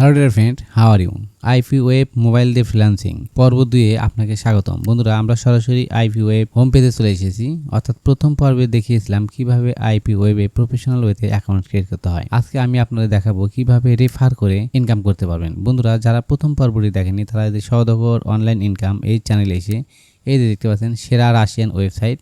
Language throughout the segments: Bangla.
Hello dear friend, how are you? IP web mobile দিয়ে ফ্রিল্যান্সিং। পর্ব দুয়ে আপনাকে স্বাগতম। বন্ধুরা, আমরা সরাসরি আইপি ওয়েব হোম পেজে চলে এসেছি। অর্থাৎ প্রথম পর্বে দেখিয়েছিলাম কীভাবে আইপি ওয়েবে প্রফেশনাল ওয়েতে অ্যাকাউন্ট ক্রিয়েট করতে হয়। আজকে আমি আপনাদের দেখাবো কীভাবে রেফার করে ইনকাম করতে পারবেন। বন্ধুরা, যারা প্রথম পর্বটি দেখেনি তারা যদি সহদগর অনলাইন ইনকাম এই চ্যানেলে এসে এই যে দেখতে পাচ্ছেন, সেরা Russian website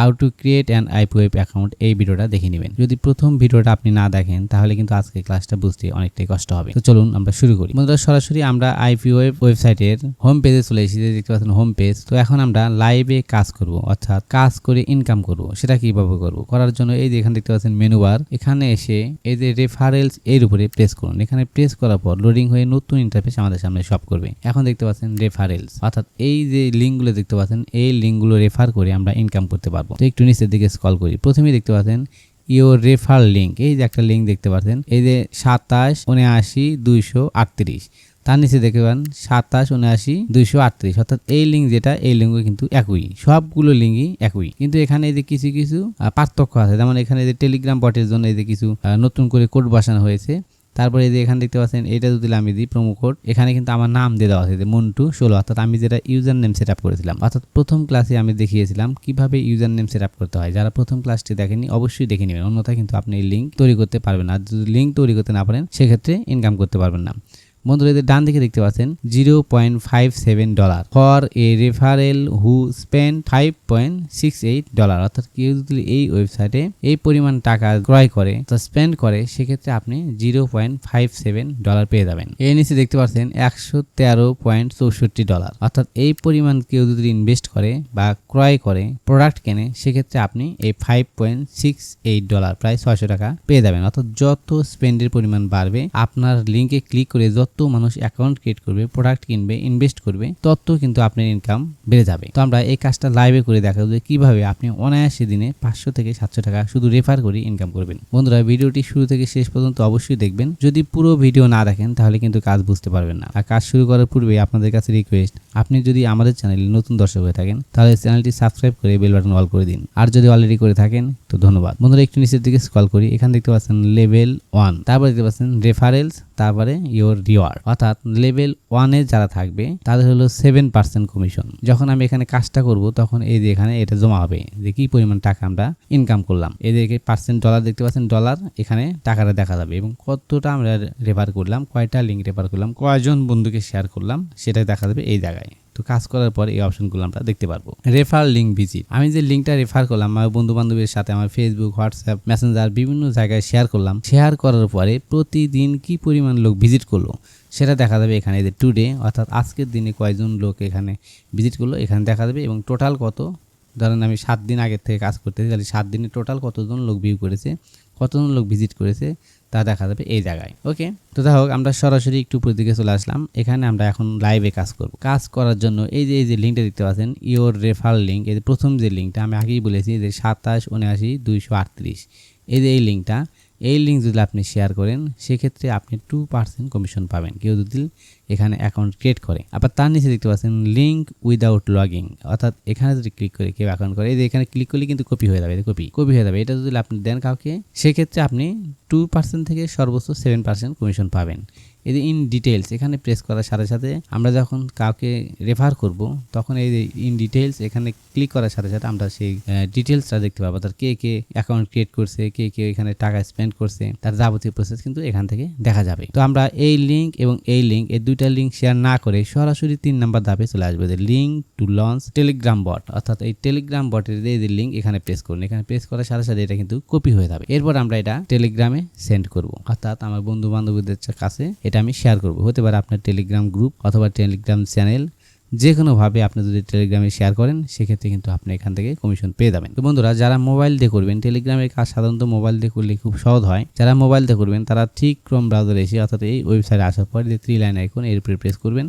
how to create an IP web account এই ভিডিওটা দেখে নেবেন। যদি প্রথম ভিডিওটা আপনি না দেখেন, তাহলে কিন্তু আজকে ক্লাসটা বুঝতে অনেকটাই কষ্ট হবে। তো চলুন আমরা শুরু করি। বন্ধুরা সরাসরি আমরা আইপি ওয়েব ওয়েবসাইটের হোম পেজে চলে এসেছি, দেখতে পাচ্ছেন হোম পেজ তো এখন আমরা লাইভে কাজ করব, অর্থাৎ কাজ করে ইনকাম করব, সেটা কীভাবে করব? করার জন্য এই যে এখানে দেখতে পাচ্ছেন মেনু বার এখানে এসে এই যে রেফারেলস এর উপরে প্রেস করুন। এখানে প্রেস করার পর লোডিং হয়ে নতুন ইন্টারফেস আমাদের সামনে সব করবে। এখন দেখতে পাচ্ছেন রেফারেলস অর্থাৎ এই যে লিঙ্কগুলো দেখতে পাচ্ছেন, এই লিঙ্কগুলো রেফার করে আমরা ইনকাম করতে পারব। তো একটু নিচের দিকে স্কল করি। প্রথমেই দেখতে পাচ্ছেন ইওর রেফার লিঙ্ক এই যে একটা লিঙ্ক দেখতে পাচ্ছেন, এই যে সাতাশ উনআশি দুইশো আটত্রিশ। তার নিচে দেখতে পান, সাতাশ উনআশি দুইশো আটত্রিশ। অর্থাৎ এই লিঙ্ক যেটা, এই লিঙ্কও কিন্তু একই। সবগুলো লিঙ্কই একই। কিন্তু এখানে এই যে কিছু কিছু পার্থক্য আছে। যেমন এখানে যে টেলিগ্রাম বটের জন্য এই যে কিছু নতুন করে কোড বসানো হয়েছে। তারপরে এই যে এখানে দেখতে পাচ্ছেন এটা যদি আমি দিই প্রোমো কোড এখানে কিন্তু আমার নাম দিয়ে দেওয়া আছে যে মন্টু ষোলো। অর্থাৎ আমি যেটা ইউজার নেম সেট আপ করেছিলাম, অর্থাৎ প্রথম ক্লাসে আমি দেখিয়েছিলাম কীভাবে ইউজার নেম সেট আপ করতে হয়। যারা প্রথম ক্লাসটি দেখেনি, অবশ্যই দেখে নেবেন, অন্যথায় কিন্তু আপনি এই লিঙ্ক তৈরি করতে পারবেন আর যদি লিঙ্ক তৈরি করতে না পারেন, সেক্ষেত্রে ইনকাম করতে পারবেন না। বন্ধুরা, এদের ডান দিকে দেখতে পাচ্ছেন, zero point five seven dollar for a referral who spend five point six eight dollar. অর্থাৎ কেউ যদি এই ওয়েবসাইটে এই পরিমাণ টাকা ক্রয় করে তো স্পেন্ড করে, সেক্ষেত্রে আপনি zero point five seven dollar পেয়ে যাবেন। এর নিচে দেখতে পাচ্ছেন, একশো তেরো পয়েন্ট চৌষট্টি ডলার। অর্থাৎ এই পরিমাণ কেউ যদি ইনভেস্ট করে বা ক্রয় করে, প্রোডাক্ট কেনে, সেক্ষেত্রে আপনি এই five point six eight dollar, প্রায় ছয়শো টাকা পেয়ে যাবেন। অর্থাৎ যত স্পেন্ডের পরিমাণ বাড়বে, আপনার লিঙ্কে ক্লিক করে যত মানুষ অ্যাকাউন্ট ক্রিয়েট করবে প্রোডাক্ট কিনবে ইনভেস্ট করবে তত কিন্তু আপনার ইনকাম বেড়ে যাবে। তো আমরা এই কাজটা লাইভে করে দেখাবো যে কীভাবে আপনি অনায়াসে দিনে পাঁচশো থেকে সাতশো টাকা শুধু রেফার করে ইনকাম করবেন। বন্ধুরা, ভিডিওটি শুরু থেকে শেষ পর্যন্ত অবশ্যই দেখবেন। যদি পুরো ভিডিও না দেখেন, তাহলে কিন্তু কাজ বুঝতে পারবেন না। আর কাজ শুরু করার পূর্বে আপনাদের কাছে রিকোয়েস্ট আপনি যদি আমাদের চ্যানেলে নতুন দর্শক হয়ে থাকেন, তাহলে চ্যানেলটি সাবস্ক্রাইব করে বেল বাটন অল করে দিন। আর যদি অলরেডি করে থাকেন, তো ধন্যবাদ। বন্ধুরা, একটু নিচের দিকে স্ক্রল করি। এখানে দেখতে পাচ্ছেন লেভেল ওয়ান তারপরে দেখতে পাচ্ছেন রেফারেলস তারপরে ইওর রিওয়ার্ড অর্থাৎ লেভেল ওয়ানে যারা থাকবে, তাদের হলো সেভেন পার্সেন্ট কমিশন। যখন আমি এখানে কাজটা করব, তখন এই যে এখানে এটা জমা হবে, যে কি পরিমাণ টাকা আমরা ইনকাম করলাম। এদেরকে পার্সেন্ট ডলার দেখতে পাচ্ছেন ডলার এখানে টাকাটা দেখা যাবে এবং কতটা আমরা রেফার করলাম, কয়টা লিঙ্ক রেফার করলাম, কয়জন বন্ধুকে শেয়ার করলাম, সেটা দেখা যাবে এই জায়গায়। তো কাজ করার পর এই অপশনগুলো আমরা দেখতে পারব। Refer link visit. আমি যে লিঙ্কটা রেফার করলাম, আমার বন্ধু বান্ধবের সাথে আমার ফেসবুক হোয়াটসঅ্যাপ মেসেঞ্জার বিভিন্ন জায়গায় শেয়ার করলাম। শেয়ার করার পরে প্রতিদিন কি পরিমাণ লোক ভিজিট করল, সেটা দেখা যাবে এখানে যে টুডে অর্থাৎ আজকের দিনে কয়জন লোক এখানে ভিজিট করল, এখানে দেখা যাবে এবং টোটাল কত, ধরেন আমি সাত দিন আগের থেকে কাজ করতেছি, তাহলে সাত দিনে টোটাল কতজন লোক ভিউ করেছে, কতজন লোক ভিজিট করেছে তা দেখা যাবে এই জায়গায়। ওকে তো যাই হোক, আমরা সরাসরি একটু উপরের দিকে চলে আসলাম। এখানে আমরা এখন লাইভে কাজ করব। কাজ করার জন্য এই যে এই যে লিঙ্কটা দেখতে পাচ্ছেন ইওর রেফার লিঙ্ক এই যে প্রথম যে লিঙ্কটা আমি আগেই বলেছি যে সাতাশ, উনআশি, দুইশো আটত্রিশ। এই যে এই লিঙ্কটা এই লিঙ্ক যদি আপনি শেয়ার করেন, সেক্ষেত্রে আপনি টু পার্সেন্ট কমিশন পাবেন। কেউ যদি এখানে অ্যাকাউন্ট ক্রিয়েট করে। আবার তার নিচে দেখতে পাচ্ছেন লিঙ্ক উইদাউট লগিং অর্থাৎ এখানে যদি ক্লিক করে কেউ অ্যাকাউন্ট করে, এই যে এখানে ক্লিক করলে কিন্তু কপি হয়ে যাবে কপি কপি হয়ে যাবে। এটা যদি আপনি দেন কাউকে, সেক্ষেত্রে আপনি টু পার্সেন্ট থেকে সর্বোচ্চ সেভেন পার্সেন্ট কমিশন পাবেন। এই যে ইন ডিটেলস এখানে প্রেস করার সাথে সাথে আমরা যখন কাউকে রেফার করব, তখন এই যে ইন ডিটেলস এখানে ক্লিক করার সাথে সাথে আমরা সেই ডিটেলসটা দেখতে পাবো। তার কে কে অ্যাকাউন্ট ক্রিয়েট করছে, কে কে এখানে টাকা স্পেন্ড করছে, তার যাবতীয় প্রসেস কিন্তু এখান থেকে দেখা যাবে। তো আমরা এই লিঙ্ক এবং এই লিঙ্ক এই দুইটা লিঙ্ক শেয়ার না করে সরাসরি তিন নাম্বার ধাপে চলে আসবে যে link to launch Telegram bot অর্থাৎ এই টেলিগ্রাম বটের এই লিঙ্ক এখানে প্রেস করুন। এখানে প্রেস করার সাথে সাথে এটা কিন্তু কপি হয়ে যাবে। এরপর আমরা এটা টেলিগ্রামে সেন্ড করব। অর্থাৎ আমার বন্ধু বান্ধবীদের কাছে এটা আমি শেয়ার করব। হতে পারে আপনার টেলিগ্রাম গ্রুপ অথবা টেলিগ্রাম চ্যানেল যে কোনোভাবে আপনি যদি টেলিগ্রামে শেয়ার করেন, সেক্ষেত্রে কিন্তু আপনি এখান থেকে কমিশন পেয়ে যাবেন। তো বন্ধুরা, যারা মোবাইল দিয়ে করবেন টেলিগ্রামের কাজ সাধারণত মোবাইল দিয়ে করলে খুব সহজ হয়। যারা মোবাইল দিয়ে করবেন, তারা ঠিক ক্রোম ব্রাউজারে এসে অর্থাৎ এই ওয়েবসাইটে আসার পরে যে থ্রি লাইন আইকন এর উপরে প্রেস করবেন।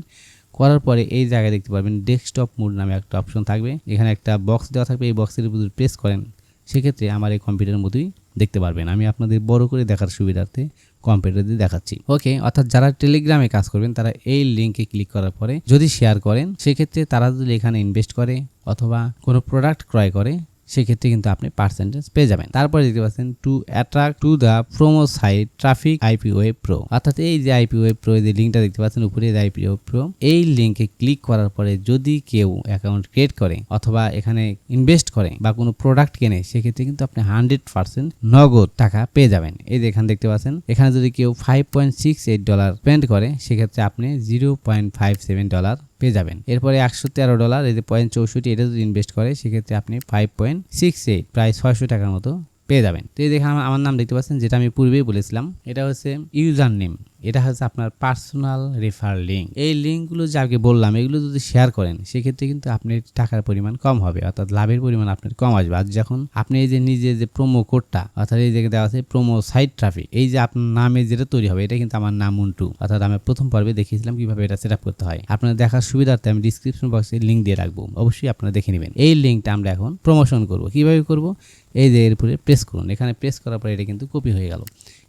করার পরে এই জায়গায় দেখতে পারবেন ডেস্কটপ মোড নামে একটা অপশন থাকবে। এখানে একটা বক্স দেওয়া থাকবে। এই বক্সের উপর প্রেস করেন, সেক্ষেত্রে আমার এই কম্পিউটারের মতোই দেখতে পারবেন। আমি আপনাদের বড় করে দেখার সুবিধার্থে কম্পিউটার দিয়ে দেখাচ্ছি। ওকে অর্থাৎ যারা টেলিগ্রামে কাজ করবেন, তারা এই লিঙ্কে ক্লিক করার পরে যদি শেয়ার করেন, সেক্ষেত্রে তারা যদি এখানে ইনভেস্ট করে অথবা কোনো প্রোডাক্ট ক্রয় করে সেক্ষেত্রে কিন্তু আপনি পার্সেন্টেজ পেয়ে যাবেন। তারপরে দেখতে পাচ্ছেন to attract to the promo site traffic IP web pro অর্থাৎ এই যে আইপি ওয়েব প্রো যে লিঙ্কটা দেখতে পাচ্ছেন, উপরে যে আইপি ওয়েব প্রো এই লিঙ্কে ক্লিক করার পরে যদি কেউ অ্যাকাউন্ট ক্রিয়েট করে অথবা এখানে ইনভেস্ট করে বা কোনো প্রোডাক্ট কেনে, সেক্ষেত্রে কিন্তু আপনি হান্ড্রেড পার্সেন্ট নগদ টাকা পেয়ে যাবেন। এই যে এখানে দেখতে পাচ্ছেন, এখানে যদি কেউ five point six eight dollar spend করে, সেক্ষেত্রে আপনি zero point five seven dollar পেয়ে যাবেন। এরপরে একশো তেরো ডলার, এই যে পয়েন্ট চৌষট্টি, এটা যদি ইনভেস্ট করে, সেক্ষেত্রে আপনি ফাইভ পয়েন্ট সিক্স এইট প্রায় ছয়শো টাকার মতো পেয়ে যাবেন। তো এই দেখে আমার আমার নাম দেখতে পাচ্ছেন, যেটা আমি পূর্বেই বলেছিলাম। এটা হচ্ছে ইউজার নেম এটা হচ্ছে আপনার পার্সোনাল রেফার লিঙ্ক এই লিঙ্কগুলো যে আগে বললাম, এগুলো যদি শেয়ার করেন, সেক্ষেত্রে কিন্তু আপনার টাকার পরিমাণ কম হবে, অর্থাৎ লাভের পরিমাণ আপনার কম আসবে। আর যখন আপনি এই যে নিজে যে প্রোমো কোডটা অর্থাৎ এই জায়গায় দেওয়া আছে প্রোমো সাইট ট্রাফিক এই যে আপনার নামে যেটা তৈরি হবে, এটা কিন্তু আমার নাম উন্টু অর্থাৎ আমি প্রথম পর্বে দেখিয়েছিলাম কীভাবে এটা সেট করতে হয়। আপনার দেখার সুবিধার্থে আমি ডিসক্রিপশন বক্সে লিঙ্ক দিয়ে রাখব। অবশ্যই আপনারা দেখে নেবেন। এই লিঙ্কটা আমরা এখন প্রমোশন করব। কীভাবে করব? এই যে এর উপরে প্রেস করুন। এখানে প্রেস করার পরে এটা কিন্তু কপি হয়ে গেল।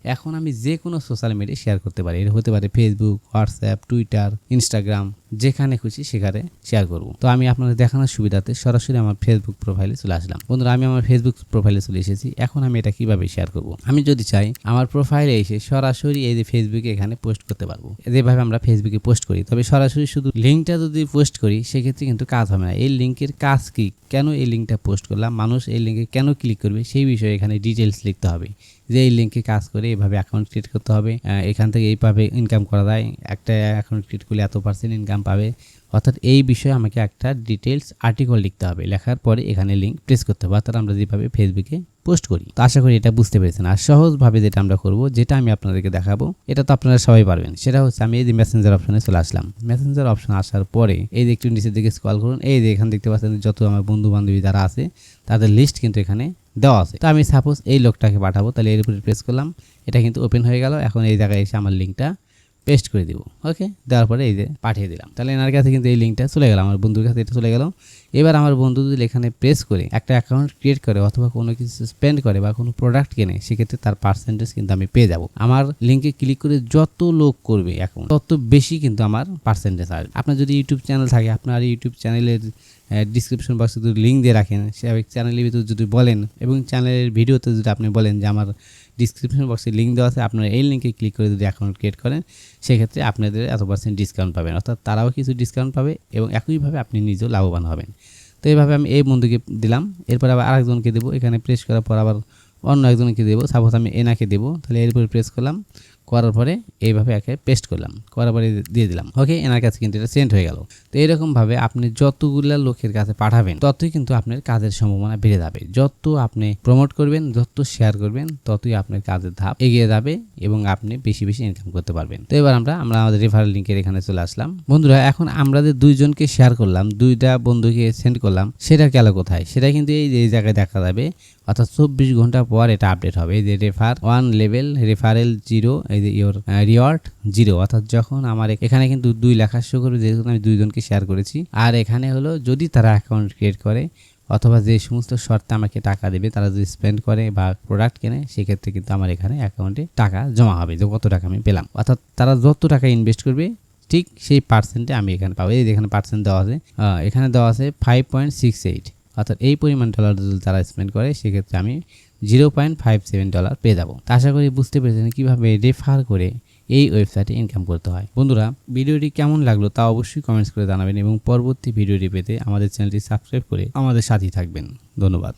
এখন আমি যে কোনো সোশ্যাল মিডিয়া শেয়ার করতে পারি। এটা হতে পারে ফেসবুক হোয়াটসঅ্যাপ টুইটার ইনস্টাগ্রাম যেখানে খুশি সেখানে শেয়ার করব। তো আমি আপনাদের দেখানোর সুবিধাতে সরাসরি আমার ফেসবুক প্রোফাইলে চলে আসলাম। বন্ধুরা, আমি আমার ফেসবুক প্রোফাইলে চলে এসেছি। এখন আমি এটা কীভাবে শেয়ার করব? আমি যদি চাই আমার প্রোফাইলে এসে সরাসরি এই যে ফেসবুকে এখানে পোস্ট করতে পারব। যেভাবে আমরা ফেসবুকে পোস্ট করি। তবে সরাসরি শুধু লিঙ্কটা যদি পোস্ট করি, সেক্ষেত্রে কিন্তু কাজ হবে না। এই লিঙ্কের কাজ কি? কেন এই লিঙ্কটা পোস্ট করলাম? মানুষ এই লিঙ্কে কেন ক্লিক করবে? সেই বিষয়ে এখানে ডিটেলস লিখতে হবে। যে এই লিঙ্কে কাজ করে এভাবে অ্যাকাউন্ট ক্রিয়েট করতে হবে। এখান থেকে এইভাবে ইনকাম করা যায়। একটা অ্যাকাউন্ট ক্রিয়েট করলে এত পার্সেন্ট ইনকাম পাবে। অর্থাৎ এই বিষয়ে আমাকে একটা ডিটেলস আর্টিকেল লিখতে হবে। লেখার পরে এখানে লিঙ্ক প্রেস করতে হবে। অর্থাৎ আমরা যেভাবে ফেসবুকে পোস্ট করি। তো আশা করি এটা বুঝতে পেরেছেন। আর সহজভাবে যেটা আমরা করব, যেটা আমি আপনাদেরকে দেখাবো, এটা তো আপনারা সবাই পারবেন। সেটা হচ্ছে আমি এই যে মেসেঞ্জার অপশনে চলে আসলাম। মেসেঞ্জার অপশন আসার পরে এই যে একটু নিচের দিকে স্কল করুন, এই যে এখানে দেখতে পাচ্ছেন যত আমার বন্ধু বান্ধবী যারা আছে, তাদের লিস্ট কিন্তু এখানে দেওয়া আছে। তো আমি সাপোজ এই লোকটাকে পাঠাবো, তাহলে এর উপরে প্রেস করলাম, এটা কিন্তু ওপেন হয়ে গেল, এখন এই জায়গায় এসে আমার লিঙ্কটা পেস্ট করে দিব ওকে দেওয়ার পরে এই যে পাঠিয়ে দিলাম। তাহলে এনার কাছে কিন্তু এই লিঙ্কটা চলে গেল, আমার বন্ধুর কাছে এটা চলে গেল। এবার আমার বন্ধু যদি এখানে প্রেস করে, একটা অ্যাকাউন্ট ক্রিয়েট করে অথবা কোনো কিছু স্পেন্ড করে বা কোনো প্রোডাক্ট কেনে, সেক্ষেত্রে তার পার্সেন্টেজ কিন্তু আমি পেয়ে যাব। আমার লিঙ্কে ক্লিক করে যত লোক করবে এখন, তত বেশি কিন্তু আমার পার্সেন্টেজ আসবে। আপনার যদি ইউটিউব চ্যানেল থাকে, আপনার ইউটিউব চ্যানেলের ডিসক্রিপশন বক্সে যদি লিঙ্ক দিয়ে রাখেন। সে চ্যানেলের ভিতরে যদি বলেন এবং চ্যানেলের ভিডিওতে যদি আপনি বলেন যে আমার ডিসক্রিপশন বক্সে লিঙ্ক দেওয়া আছে, আপনারা এই লিঙ্কে ক্লিক করে যদি অ্যাকাউন্ট ক্রিয়েট করেন, সেক্ষেত্রে আপনাদের এত পার্সেন্ট ডিসকাউন্ট পাবেন। অর্থাৎ তারাও কিছু ডিসকাউন্ট পাবে এবং একইভাবে আপনি নিজেও লাভবান হবেন। তো এইভাবে আমি এই বন্ধুকে দিলাম। এরপর আবার আরেকজনকে দেবো। এখানে প্রেস করার পর আবার অন্য একজনকে দেবো। সাপোজ আমি এনাকে দেবো। তাহলে এর উপরে প্রেস করলাম। করার পরে এইভাবে একে পেস্ট করলাম। করার পরে দিয়ে দিলাম। ওকে এনার কাছে কিন্তু এটা সেন্ড হয়ে গেল। তো এরকমভাবে আপনি যতগুলা লোকের কাছে পাঠাবেন, ততই কিন্তু আপনার কাজের সম্ভাবনা বেড়ে যাবে। যত আপনি প্রমোট করবেন, যত শেয়ার করবেন, ততই আপনার কাজের ধাপ এগিয়ে যাবে এবং আপনি বেশি বেশি ইনকাম করতে পারবেন। তো এবার আমরা আমরা আমাদের রেফারেল লিঙ্কের এখানে চলে আসলাম। বন্ধুরা, এখন আমরা যে দুইজনকে শেয়ার করলাম, দুইটা বন্ধুকে সেন্ড করলাম, সেটা গেল কোথায়? সেটা কিন্তু এই এই জায়গায় দেখা যাবে। অর্থাৎ চব্বিশ ঘণ্টা পর এটা আপডেট হবে। এই যে refer one level referral zero এই যে ইয়োর রিওয়ার্ড জিরো অর্থাৎ যখন আমার এখানে কিন্তু দুই লেখা শো করবে, যেহেতু আমি দুইজনকে শেয়ার করেছি। আর এখানে হলো, যদি তারা অ্যাকাউন্ট ক্রিয়েট করে, অথবা যে সমস্ত শর্তে আমাকে টাকা দেবে, তারা যদি স্পেন্ড করে বা প্রোডাক্ট কেনে, সেক্ষেত্রে কিন্তু আমার এখানে অ্যাকাউন্টে টাকা জমা হবে, যে কত টাকা আমি পেলাম। অর্থাৎ তারা যত টাকা ইনভেস্ট করবে, ঠিক সেই পার্সেন্টে আমি এখানে পাবো। এই এখানে পার্সেন্ট দেওয়া আছে এখানে দেওয়া আছে ফাইভ পয়েন্ট সিক্স এইট অর্থাৎ এই পরিমাণ ডলার যদি তারা স্পেন্ড করে, সেক্ষেত্রে আমি zero point five seven dollar পেয়ে যাব। তা আশা করি বুঝতে পেরেছেন কীভাবে রেফার করে এই ওয়েবসাইটে ইনকাম করতে হয়। বন্ধুরা, ভিডিওটি কেমন লাগল তা অবশ্যই কমেন্টস করে জানাবেন এবং পরবর্তী ভিডিওটি পেতে আমাদের চ্যানেলটি সাবস্ক্রাইব করে আমাদের সাথেই থাকবেন। ধন্যবাদ।